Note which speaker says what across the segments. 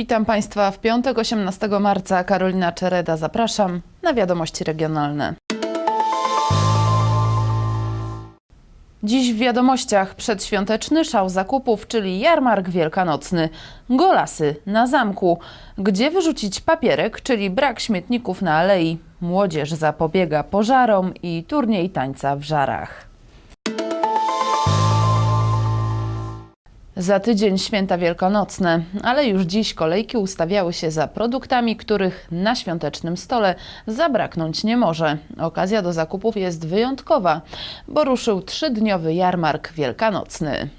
Speaker 1: Witam Państwa w piątek 18 marca. Karolina Czereda, zapraszam na wiadomości regionalne. Dziś w wiadomościach przedświąteczny szał zakupów, czyli jarmark wielkanocny. Golasy na zamku. Gdzie wyrzucić papierek, czyli brak śmietników na alei. Młodzież zapobiega pożarom i turniej tańca w żarach. Za tydzień święta wielkanocne, ale już dziś kolejki ustawiały się za produktami, których na świątecznym stole zabraknąć nie może. Okazja do zakupów jest wyjątkowa, bo ruszył trzydniowy jarmark wielkanocny.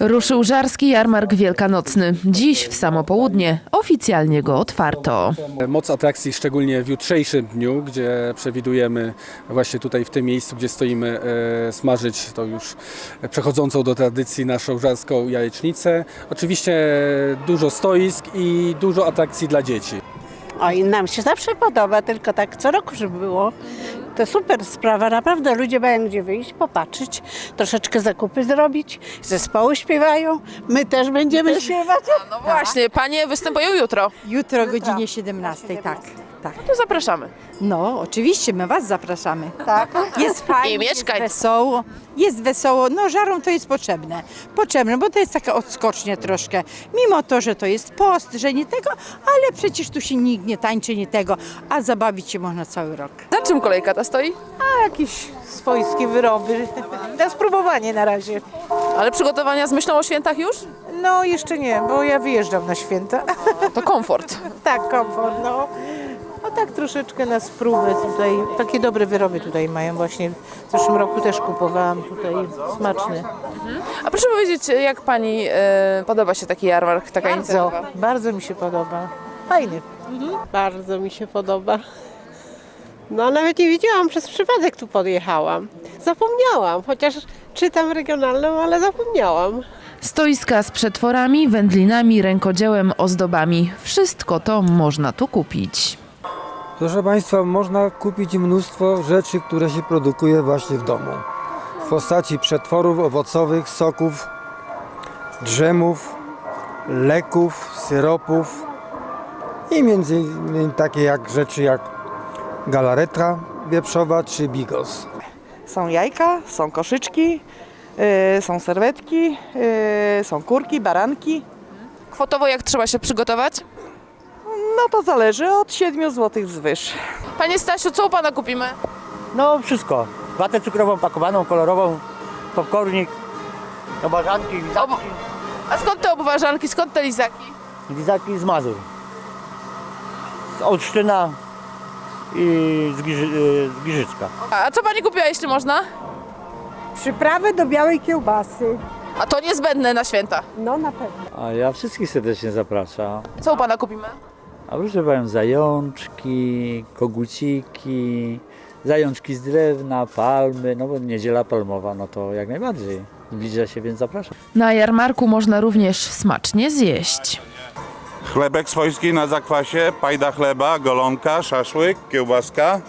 Speaker 1: Ruszył żarski jarmark wielkanocny. Dziś w samo południe oficjalnie go otwarto.
Speaker 2: Moc atrakcji szczególnie w jutrzejszym dniu, gdzie przewidujemy właśnie tutaj w tym miejscu, gdzie stoimy, e, smażyć tą już przechodzącą do tradycji naszą żarską jajecznicę. Oczywiście dużo stoisk i dużo atrakcji dla dzieci.
Speaker 3: Oj, nam się zawsze podoba, tylko tak co roku, żeby było. To super sprawa, naprawdę ludzie mają gdzie wyjść, popatrzeć, troszeczkę zakupy zrobić, zespoły śpiewają, my też będziemy śpiewać.
Speaker 1: No właśnie, panie występują jutro.
Speaker 4: Jutro o godzinie 17, tak. Tak.
Speaker 1: To zapraszamy.
Speaker 4: No, oczywiście, my Was zapraszamy.
Speaker 3: Tak.
Speaker 4: Jest fajnie,
Speaker 1: I
Speaker 4: jest wesoło. Jest wesoło. No, żarom to jest potrzebne. Potrzebne, bo to jest taka odskocznia troszkę. Mimo to, że to jest post, że nie tego, ale przecież tu się nikt nie tańczy, nie tego, a zabawić się można cały rok.
Speaker 1: Za czym kolejka ta stoi?
Speaker 5: jakieś swojskie wyroby. Na spróbowanie na razie.
Speaker 1: Ale przygotowania z myślą o świętach już?
Speaker 5: No jeszcze nie, bo ja wyjeżdżam na święta.
Speaker 1: To komfort.
Speaker 5: tak, komfort, no. No tak troszeczkę na spróbę tutaj. Takie dobre wyroby tutaj mają właśnie. W zeszłym roku też kupowałam tutaj smaczny.
Speaker 1: A proszę powiedzieć, jak pani e, podoba się taki jarmark, taka
Speaker 5: Bardzo,
Speaker 1: inicjatywa?
Speaker 5: bardzo mi się podoba. Fajny.
Speaker 6: Bardzo mi się podoba. No nawet nie wiedziałam, przez przypadek tu podjechałam. Zapomniałam, chociaż czytam regionalną, ale zapomniałam.
Speaker 1: Stoiska z przetworami, wędlinami, rękodziełem, ozdobami. Wszystko to można tu kupić.
Speaker 7: Proszę Państwa, można kupić mnóstwo rzeczy, które się produkuje właśnie w domu. W postaci przetworów owocowych, soków, drzemów, leków, syropów i między innymi takie jak rzeczy jak galaretra wieprzowa czy bigos.
Speaker 8: Są jajka, są koszyczki, y, są serwetki, y, są kurki, baranki.
Speaker 1: Kwotowo jak trzeba się przygotować?
Speaker 8: No to zależy od 7 zł wzwyż.
Speaker 1: Panie Stasiu, co u pana kupimy?
Speaker 9: No wszystko. Watę cukrową pakowaną, kolorową, popcornik, obażanki, lizaki,
Speaker 1: A skąd te obwarzanki, skąd te lizaki?
Speaker 9: lizaki z Mazur. Z Olsztyna i z, Giży, y, z Giżycka.
Speaker 1: A co pani kupiła, jeśli można?
Speaker 3: Przyprawy do białej kiełbasy.
Speaker 1: A to niezbędne na święta.
Speaker 3: No na pewno.
Speaker 9: A ja wszystkich serdecznie zapraszam.
Speaker 1: Co u pana kupimy?
Speaker 9: A Panią, zajączki, koguciki, zajączki z drewna, palmy, no bo niedziela palmowa, no to jak najbardziej. Zbliża się, więc zapraszam.
Speaker 1: Na jarmarku można również smacznie zjeść.
Speaker 10: Chlebek swojski na zakwasie, pajda chleba, golonka, szaszłyk, kiełbaska,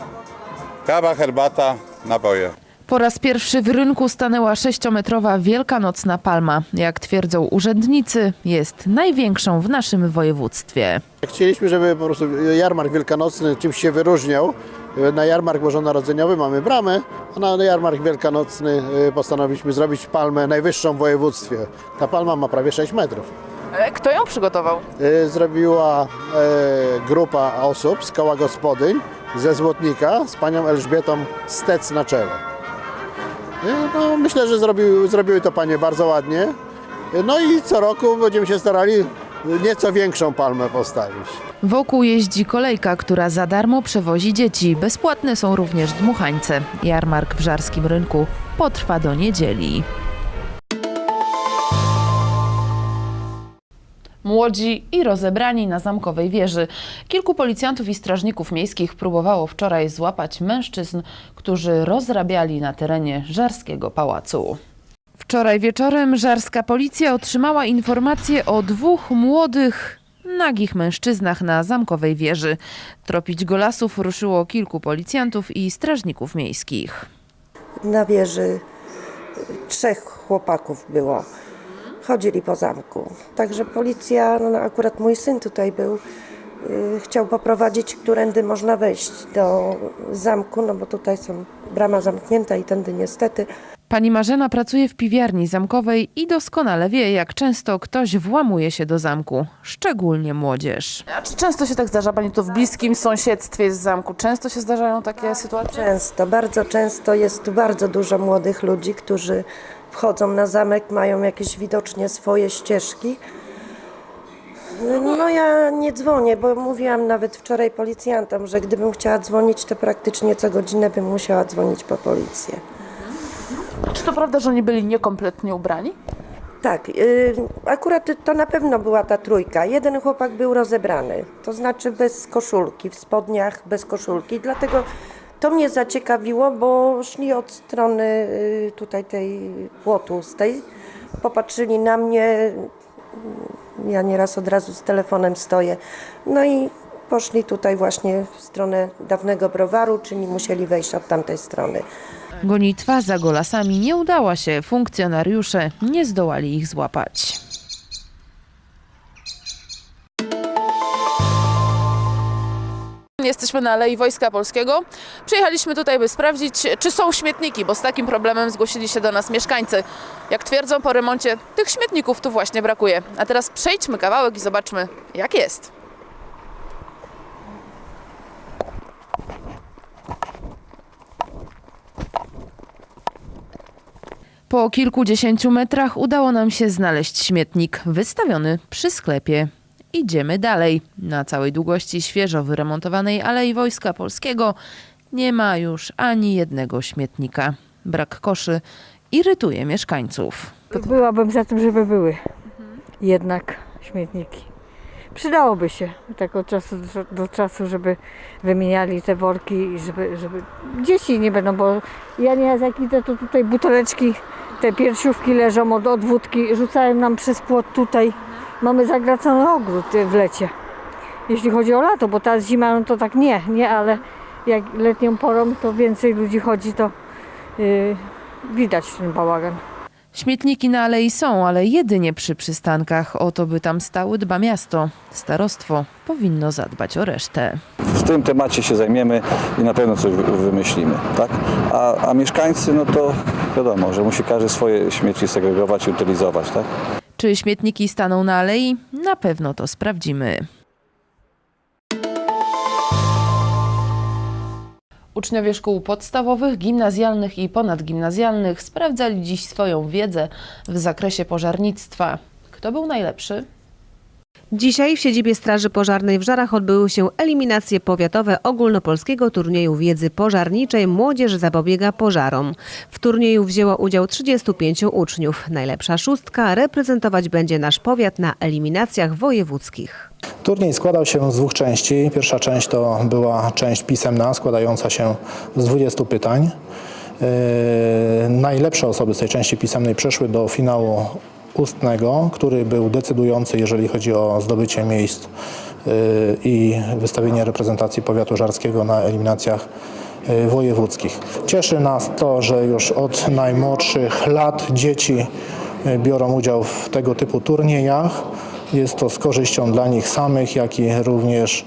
Speaker 10: kawa, herbata, napoje.
Speaker 1: Po raz pierwszy w rynku stanęła sześciometrowa wielkanocna palma. Jak twierdzą urzędnicy, jest największą w naszym województwie.
Speaker 11: Chcieliśmy, żeby po prostu jarmark wielkanocny czymś się wyróżniał. Na jarmark bożonarodzeniowy mamy bramę, a na jarmark wielkanocny y, postanowiliśmy zrobić palmę najwyższą w województwie. Ta palma ma prawie 6 metrów.
Speaker 1: E, Kto ją przygotował?
Speaker 11: Y, Zrobiła e, grupa osób z koła gospodyń ze Złotnika z panią Elżbietą Stec na czele. Y, No, myślę, że zrobił, zrobiły to panie bardzo ładnie. Y, No i co roku będziemy się starali nieco większą palmę postawić.
Speaker 1: Wokół jeździ kolejka, która za darmo przewozi dzieci. Bezpłatne są również dmuchańce. Jarmark w Żarskim Rynku potrwa do niedzieli. Młodzi i rozebrani na zamkowej wieży. Kilku policjantów i strażników miejskich próbowało wczoraj złapać mężczyzn, którzy rozrabiali na terenie Żarskiego Pałacu. Wczoraj wieczorem żarska policja otrzymała informację o dwóch młodych, nagich mężczyznach na zamkowej wieży. Tropić golasów ruszyło kilku policjantów i strażników miejskich.
Speaker 3: Na wieży trzech chłopaków było.
Speaker 12: Chodzili po zamku. Także policja, no akurat mój syn tutaj był, y, chciał poprowadzić, którędy można wejść do zamku, no bo tutaj są brama zamknięta i tędy niestety.
Speaker 1: Pani Marzena pracuje w piwiarni zamkowej i doskonale wie, jak często ktoś włamuje się do zamku, szczególnie młodzież. A czy często się tak zdarza Pani tu w bliskim sąsiedztwie z zamku? Często się zdarzają takie sytuacje?
Speaker 12: Często, bardzo często jest tu bardzo dużo młodych ludzi, którzy wchodzą na zamek, mają jakieś widocznie swoje ścieżki. No ja nie dzwonię, bo mówiłam nawet wczoraj policjantom, że gdybym chciała dzwonić, to praktycznie co godzinę bym musiała dzwonić po policję.
Speaker 1: Czy to prawda, że oni byli niekompletnie ubrani?
Speaker 12: Tak, y, akurat to na pewno była ta trójka. Jeden chłopak był rozebrany, to znaczy bez koszulki, w spodniach bez koszulki, dlatego to mnie zaciekawiło, bo szli od strony y, tutaj tej płotu z tej, popatrzyli na mnie, ja nieraz od razu z telefonem stoję, no i poszli tutaj właśnie w stronę dawnego browaru, czyli musieli wejść od tamtej strony.
Speaker 1: Gonitwa za golasami nie udała się, funkcjonariusze nie zdołali ich złapać. Jesteśmy na Alei Wojska Polskiego. Przyjechaliśmy tutaj, by sprawdzić, czy są śmietniki, bo z takim problemem zgłosili się do nas mieszkańcy. Jak twierdzą po remoncie, tych śmietników tu właśnie brakuje. A teraz przejdźmy kawałek i zobaczmy, jak jest. Po kilkudziesięciu metrach udało nam się znaleźć śmietnik wystawiony przy sklepie. Idziemy dalej. Na całej długości świeżo wyremontowanej Alei Wojska Polskiego nie ma już ani jednego śmietnika. Brak koszy irytuje mieszkańców.
Speaker 13: Byłabym za tym, żeby były jednak śmietniki. Przydałoby się tak od czasu do, czasu, żeby wymieniali te worki i żeby, żeby dzieci nie będą, bo ja nie jak idę, to tutaj buteleczki, te piersiówki leżą od, od wódki, rzucają nam przez płot tutaj. Mamy zagracony ogród y, w lecie. Jeśli chodzi o lato, bo teraz zima, no to tak nie, nie, ale jak letnią porą to więcej ludzi chodzi, to yy, widać ten bałagan.
Speaker 1: Śmietniki na alei są, ale jedynie przy przystankach. O to, by tam stały, dba miasto. Starostwo powinno zadbać o resztę.
Speaker 14: w tym temacie się zajmiemy i na pewno coś wy- wymyślimy, tak? A, a mieszkańcy, no to wiadomo, że musi każdy swoje śmieci segregować i utylizować, tak?
Speaker 1: Czy śmietniki staną na alei? Na pewno to sprawdzimy. Uczniowie szkół podstawowych, gimnazjalnych i ponadgimnazjalnych sprawdzali dziś swoją wiedzę w zakresie pożarnictwa. Kto był najlepszy?
Speaker 15: Dzisiaj w siedzibie Straży Pożarnej w Żarach odbyły się eliminacje powiatowe ogólnopolskiego turnieju wiedzy pożarniczej Młodzież zapobiega pożarom. W turnieju wzięło udział 35 uczniów. Najlepsza szóstka reprezentować będzie nasz powiat na eliminacjach wojewódzkich.
Speaker 16: Turniej składał się z dwóch części. Pierwsza część to była część pisemna, składająca się z 20 pytań. Yy, Najlepsze osoby z tej części pisemnej przeszły do finału ustnego, który był decydujący, jeżeli chodzi o zdobycie miejsc yy, i wystawienie reprezentacji powiatu żarskiego na eliminacjach yy, wojewódzkich. Cieszy nas to, że już od najmłodszych lat dzieci yy, biorą udział w tego typu turniejach. Jest to z korzyścią dla nich samych, jak i również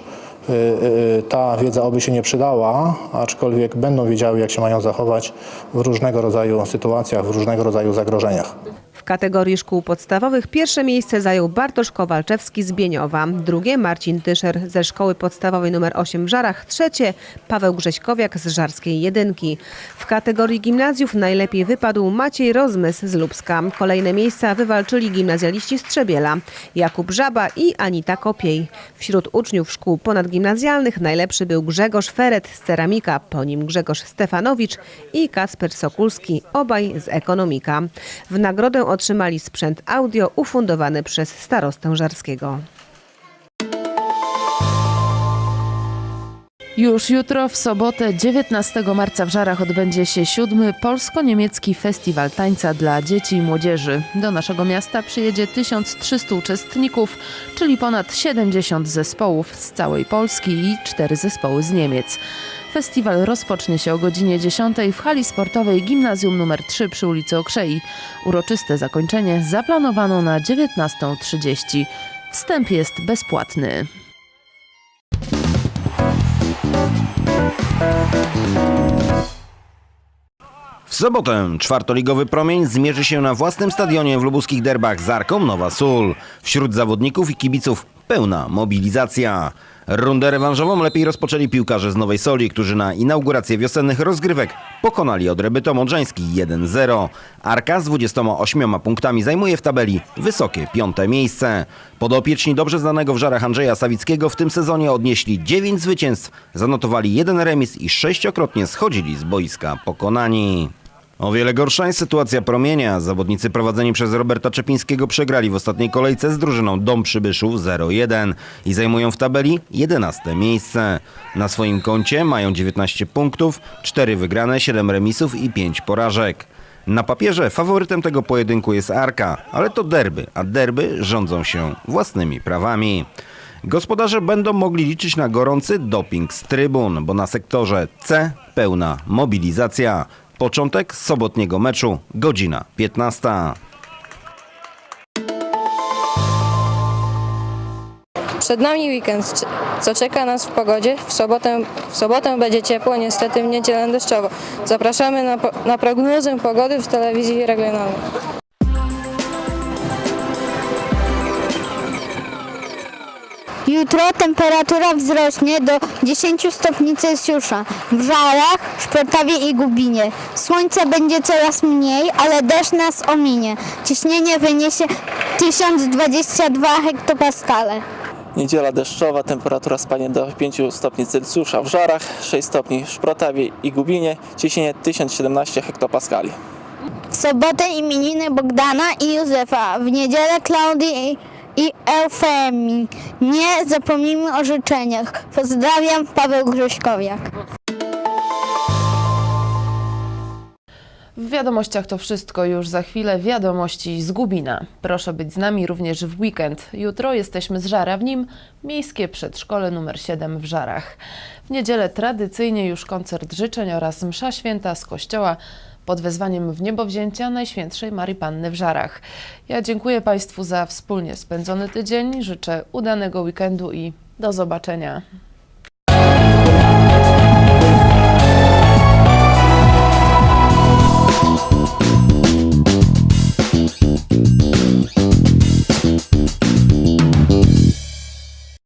Speaker 16: y, y, ta wiedza oby się nie przydała, aczkolwiek będą wiedziały, jak się mają zachować w różnego rodzaju sytuacjach, w różnego rodzaju zagrożeniach.
Speaker 15: Kategorii szkół podstawowych pierwsze miejsce zajął Bartosz Kowalczewski z Bieniowa, drugie Marcin Tyszer ze szkoły podstawowej nr 8 w Żarach, trzecie Paweł Grześkowiak z Żarskiej Jedynki. W kategorii gimnazjów najlepiej wypadł Maciej Rozmys z Lubska. Kolejne miejsca wywalczyli gimnazjaliści z Trzebiela, Jakub Żaba i Anita Kopiej. Wśród uczniów szkół ponadgimnazjalnych najlepszy był Grzegorz Feret z Ceramika, po nim Grzegorz Stefanowicz i Kasper Sokulski, obaj z Ekonomika. W nagrodę otrzymali sprzęt audio ufundowany przez starostę żarskiego.
Speaker 1: Już jutro, w sobotę 19 marca w Żarach odbędzie się siódmy polsko-niemiecki festiwal tańca dla dzieci i młodzieży. Do naszego miasta przyjedzie 1300 uczestników, czyli ponad 70 zespołów z całej Polski i 4 zespoły z Niemiec. Festiwal rozpocznie się o godzinie 10 w hali sportowej Gimnazjum nr 3 przy ulicy Okrzei. Uroczyste zakończenie zaplanowano na 19.30. Wstęp jest bezpłatny.
Speaker 17: W sobotę czwartoligowy promień zmierzy się na własnym stadionie w lubuskich derbach z Arką Nowa Sól. Wśród zawodników i kibiców pełna mobilizacja. Rundę rewanżową lepiej rozpoczęli piłkarze z Nowej Soli, którzy na inaugurację wiosennych rozgrywek pokonali Odreby Modrzański 1-0. Arka z 28 punktami zajmuje w tabeli wysokie piąte miejsce. Podopieczni dobrze znanego w żarach Andrzeja Sawickiego w tym sezonie odnieśli 9 zwycięstw, zanotowali jeden remis i sześciokrotnie schodzili z boiska pokonani. O wiele gorsza jest sytuacja promienia. Zawodnicy prowadzeni przez Roberta Czepińskiego przegrali w ostatniej kolejce z drużyną Dom Przybyszów 0-1 i zajmują w tabeli 11 miejsce. Na swoim koncie mają 19 punktów, 4 wygrane, 7 remisów i 5 porażek. Na papierze faworytem tego pojedynku jest Arka, ale to derby, a derby rządzą się własnymi prawami. Gospodarze będą mogli liczyć na gorący doping z trybun, bo na sektorze C pełna mobilizacja. Początek sobotniego meczu, godzina 15.
Speaker 18: Przed nami weekend, co czeka nas w pogodzie. W sobotę, w sobotę będzie ciepło, niestety w niedzielę deszczowo. Zapraszamy na, na prognozę pogody w telewizji regionalnej.
Speaker 19: Jutro temperatura wzrośnie do 10 stopni Celsjusza. W Żarach, Szprotawie i Gubinie. Słońca będzie coraz mniej, ale deszcz nas ominie. Ciśnienie wyniesie 1022 hektopaskale.
Speaker 20: Niedziela deszczowa, temperatura spadnie do 5 stopni Celsjusza w Żarach, 6 stopni w Szprotawie i Gubinie, ciśnienie 1017 hektopaskali.
Speaker 19: W sobotę imieniny Bogdana i Józefa. W niedzielę Klaudii i, Eufemii. Nie zapomnijmy o życzeniach. Pozdrawiam, Paweł Grześkowiak.
Speaker 1: W wiadomościach to wszystko już za chwilę. Wiadomości z Gubina. Proszę być z nami również w weekend. Jutro jesteśmy z Żara, w nim miejskie przedszkole numer 7 w Żarach. W niedzielę tradycyjnie już koncert życzeń oraz msza święta z kościoła pod wezwaniem w niebowzięcia Najświętszej Marii Panny w Żarach. Ja dziękuję Państwu za wspólnie spędzony tydzień. Życzę udanego weekendu i do zobaczenia.